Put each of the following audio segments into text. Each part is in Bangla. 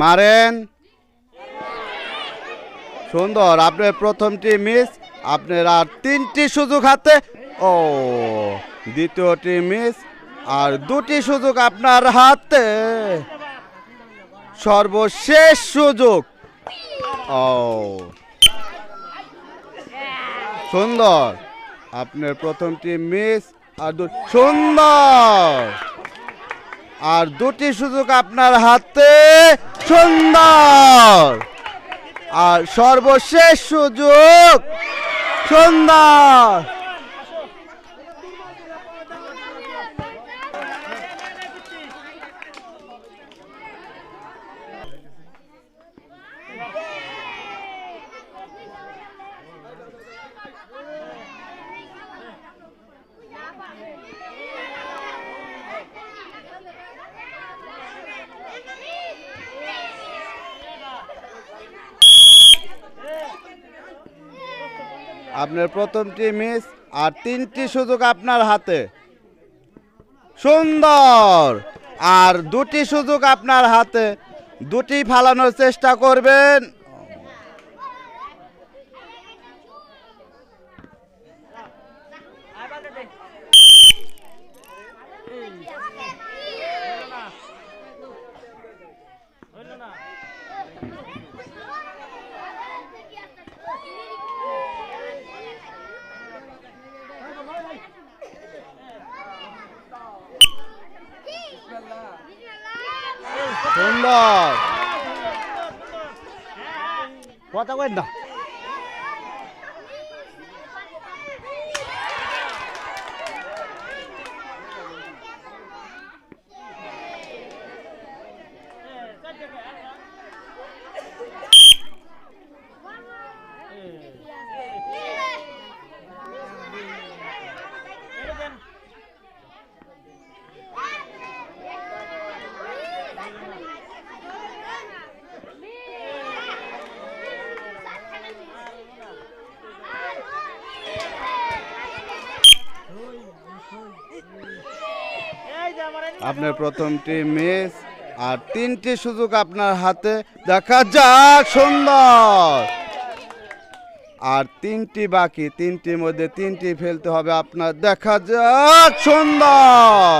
মারেন। সুন্দর আপনার প্রথমটি মিস আপনার আর তিনটি সুযোগ হাতে, ও দ্বিতীয়টি মিস আর দুটি সুযোগ আপনার হাতে। সর্বশেষ সুযোগ। ও, সুন্দর আপনার প্রথমটি মিস আর দু, সুন্দর। আর দুটি সুযোগ আপনার হাতে। সুন্দর। আর সর্বশেষ সুযোগ সুন্দর। আপনার প্রথমটি মিস আর তিনটি সুযোগ আপনার হাতে। সুন্দর। আর দুটি সুযোগ আপনার হাতে। দুটি ফালানোর চেষ্টা করবেন। 정답. 왔다고 했나? 네, আপনার প্রথমটি মিস আর তিনটি সুযোগ আপনার হাতে। দেখা যাক, সুন্দর। আর তিনটি বাকি, তিনটির মধ্যে তিনটি ফেলতে হবে আপনার। দেখা যাক, সুন্দর।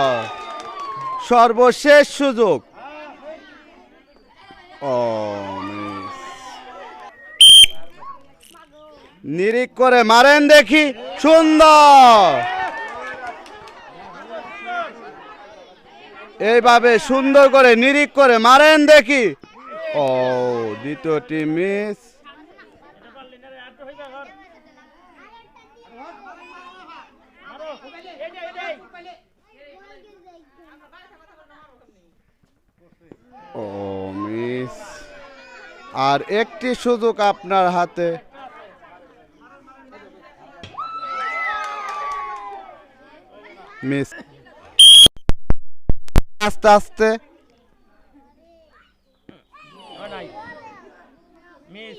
সর্বশেষ সুযোগ। ও নিরিক করে মারেন দেখি, সুন্দর। এইভাবে সুন্দর করে নিরিক করে মারেন দেখি। ও, দ্বিতীয়টি মিস। ও, মিস। আর একটি সুযোগ আপনার হাতে। মিস। আস্তে আস্তে। মিস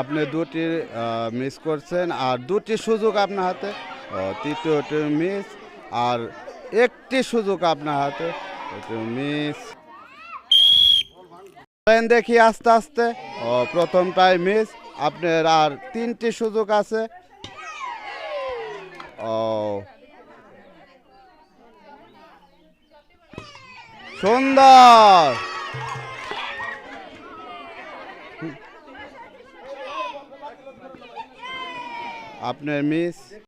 আপনি দুটি মিস করছেন, আর দুটি সুযোগ আপনার হাতে। তৃতীয়টি মিস আর একটি সুযোগ আপনার হাতে। মিস দেখি আস্তে আস্তে। প্রথমটাই মিস আপনার আর তিনটি সুযোগ আছে। ও, সুন্দর! আপনার মিস